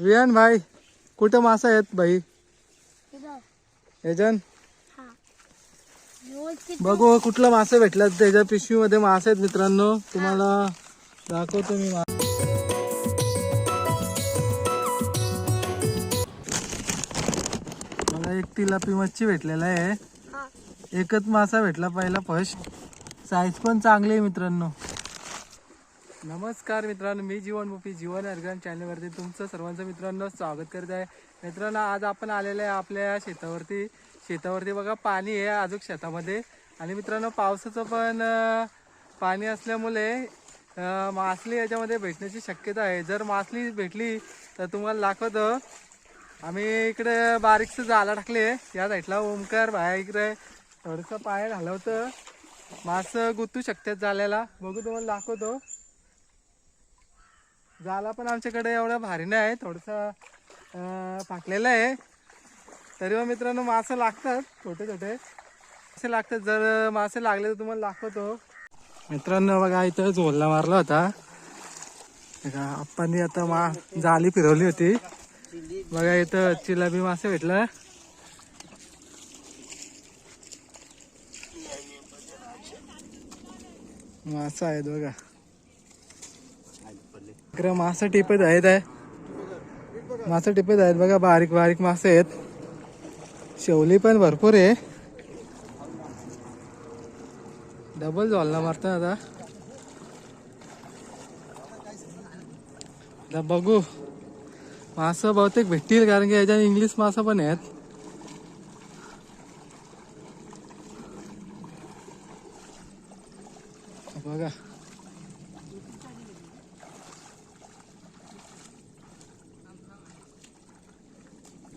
वियान भाई कुठं मासा आहेत भाई. याच्यान हा. बघू कुठला मासा भेटला त्याच्या पिशवीमध्ये मासे आहेत मित्रांनो. तुम्हाला दाखवतो मी मा- मला एक तिलापी मच्छी भेटलेला आहे. एकच मासा भेटला पहिला फर्स्ट साईज पण चांगली आहे मित्रांनो. नमस्कार मित्रांनो मी जीवन मुपी जीवन अर्गन चॅनलवरती तुमचं सर्वांचं मित्रांनो स्वागत करत आहे. मित्रांनो आज आपण आलेलं आहे आपल्या शेतावरती. शेतावरती बघा पाणी आहे अजून शेतामध्ये. आणि मित्रांनो पावसाचं पण पाणी असल्यामुळे मासली याच्यामध्ये भेटण्याची शक्यता आहे. जर मासली भेटली तर तुम्हाला दाखवतो. आम्ही इकडे बारीकसं जाला टाकले. या साईडला ओमकार बाहेर इकडे थोडंसं पाय घालवतं. मास गुतू शकतात जाल्याला बघू तुम्हाला दाखवतो. जाला पण आमच्याकडे एवढा भारी नाही आहे थोडंसं फाकलेलं आहे. तरी मग मित्रांनो मासे लागतात छोटे छोटे. मासे लागतात जर मासे लागले तर तुम्हाला दाखवतो. मित्रांनो बघा इथं झोलला मारला होता. बघा आप्पांनी आता मा जाली फिरवली होती. बघा इथं चिलाबी मासे भेटला. मासा आहेत बघा. इकडे मासे टिपत आहेत आहे. मासे टिपत आहेत बघा बारीक बारीक मासे आहेत. शेवली पण भरपूर आहे. डबल झोलला मारतो आता. आता बघू. मासं बहुतेक भेटतील कारण की याच्यात इंग्लिश मासं पण आहेत. बघा.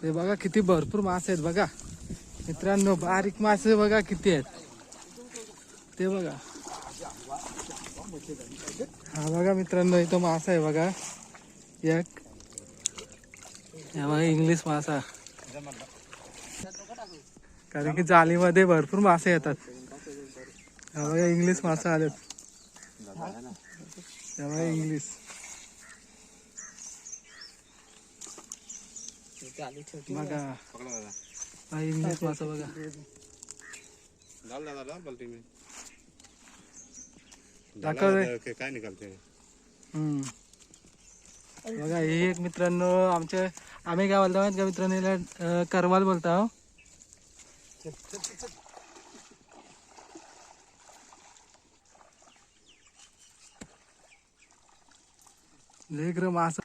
ते बघा किती भरपूर मासे आहेत बघा. मित्रांनो बारीक मासे बघा किती आहेत. ते बघा. हा बघा मित्रांनो इथं मासा आहे बघा. एक. हा बघा इंग्लिश मासा. कारण की जाळीमध्ये भरपूर मासे येतात. हा बघा इंग्लिश मासा आलेत. हा इंग्लिश बघा. हा मासा बघा. दाखव रे. काय हम्म. बघा एक मित्रांनो आमच्या आम्ही काय बोलतो माहीत का मित्रांनो? याला अं, करवाल बोलतो आहो. लेकर मासा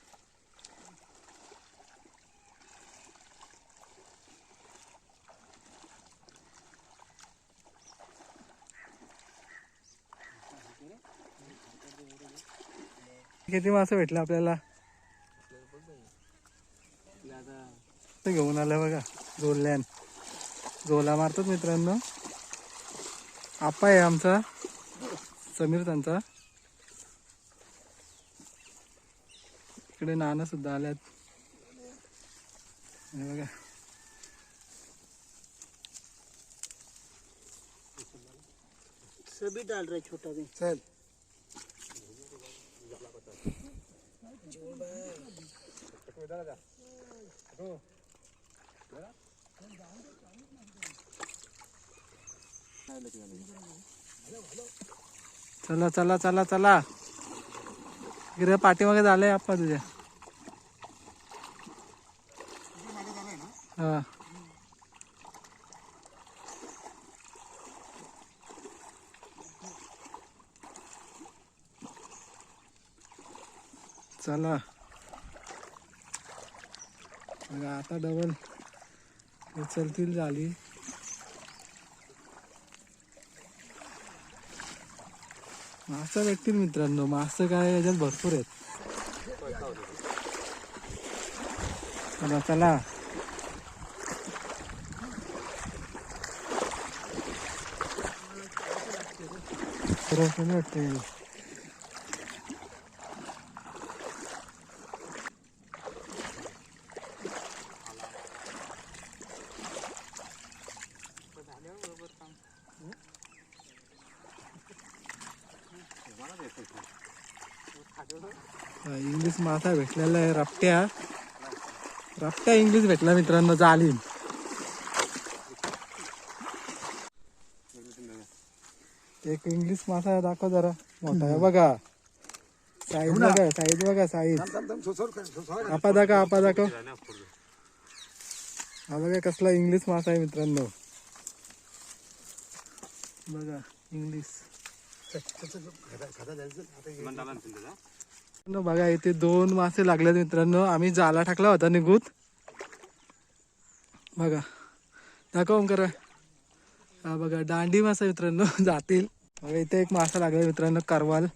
किती मासे भेटले आपल्याला? ते घेऊन आलं बघा झोल्यान झोला मारतात मित्रांनो. आपा आहे आमचा. समीर त्यांचा. इकडे नाना सुद्धा आल्यात. बघा. सभी डाल रहे छोटा भी। चल. चला चला चला चला. इकडे पाठीमागे झालंय आप्पा तुझ्या. हा. चला. मग आता डबल उचलतील झाली मासा भेटतील मित्रांनो. मासे काय याच्यात भरपूर आहेत. चला चला. रोशन इंग्लिश मासा भेटलेला आहे रपट्या. रफ्ता इंग्लिश भेटला मित्रांनो जालीम एक इंग्लिश मासा दाखव जरा मोठा आहे बघा. साईज बघा साईज बघा साईज आपा दाखव आपा दाखव. हा बघा कसला इंग्लिश मासा आहे मित्रांनो. बघा इंग्लिश मित्रांनो, बघा इथे दोन मासे लागलेत मित्रांनो. आम्ही जाला टाकला होता निघूत बघा दाखव ओंकार हा बघा दांडी मासा मित्रांनो जातील. बघा इथे एक मासा लागला मित्रांनो करवाल.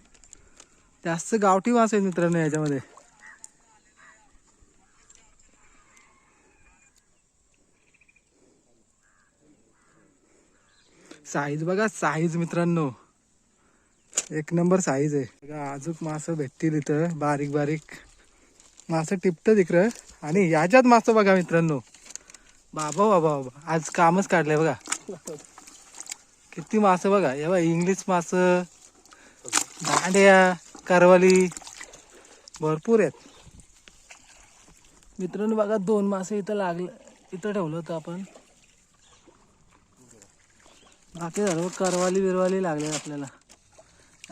जास्त गावठी मासा आहेत मित्रांनो याच्यामध्ये. साईज बघा साईज मित्रांनो. एक नंबर साईज आहे. बघा अजून मासं भेटतील इथं बारीक बारीक. मासं टिपटं तिकडं. आणि याच्यात मासं बघा मित्रांनो. बाबा बाबा बाबा. आज कामच काढलंय बघा. किती मासं बघा. हे बघा इंग्लिश मासं दांड्या करवली. भरपूर आहेत. मित्रांनो बघा दोन मासे इथं लागलं इथं ठेवलं होतं आपण. बाकी झालं करवाली बिरवाली लागले आपल्याला.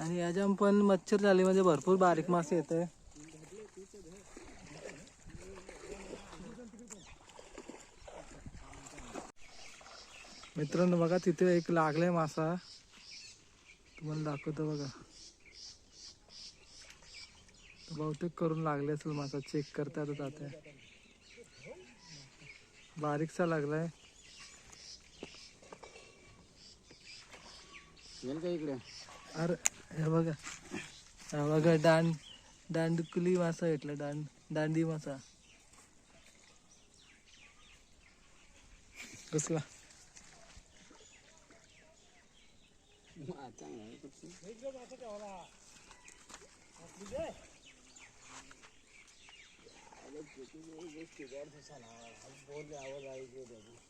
आणि याच्या पण मच्छर झाली म्हणजे भरपूर बारीक मासे येत आहे मित्रांनो बघा तिथे एक लागलाय मासा. तुम्हाला दाखवतो बघा. तो बहुतेक करून लागले असेल मासा. चेक करता आता जाते बारीकसा लागलाय. अरे हे बघा. हा बघा दांड दांडकुली मासा भेटला दांड दांडी मासा. कसला? आवाज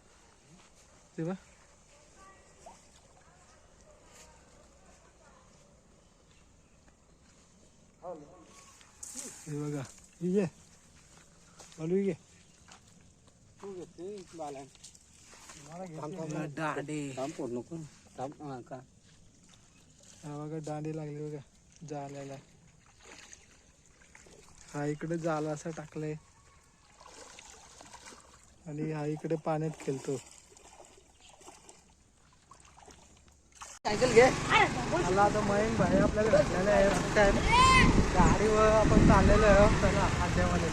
हो ते बा हे बघा ये चालू ये दांडे हा बघा दांडे लागले बघा. जाल्याला हा इकडे जाला असा टाकलाय. आणि हा इकडे पाण्यात खेळतो. सायकल घे. मला आता मयंक भाई आपल्याला भेटलेला आहे. गाडीवर आपण चाललेलो आहे त्याला अड्ड्यामध्ये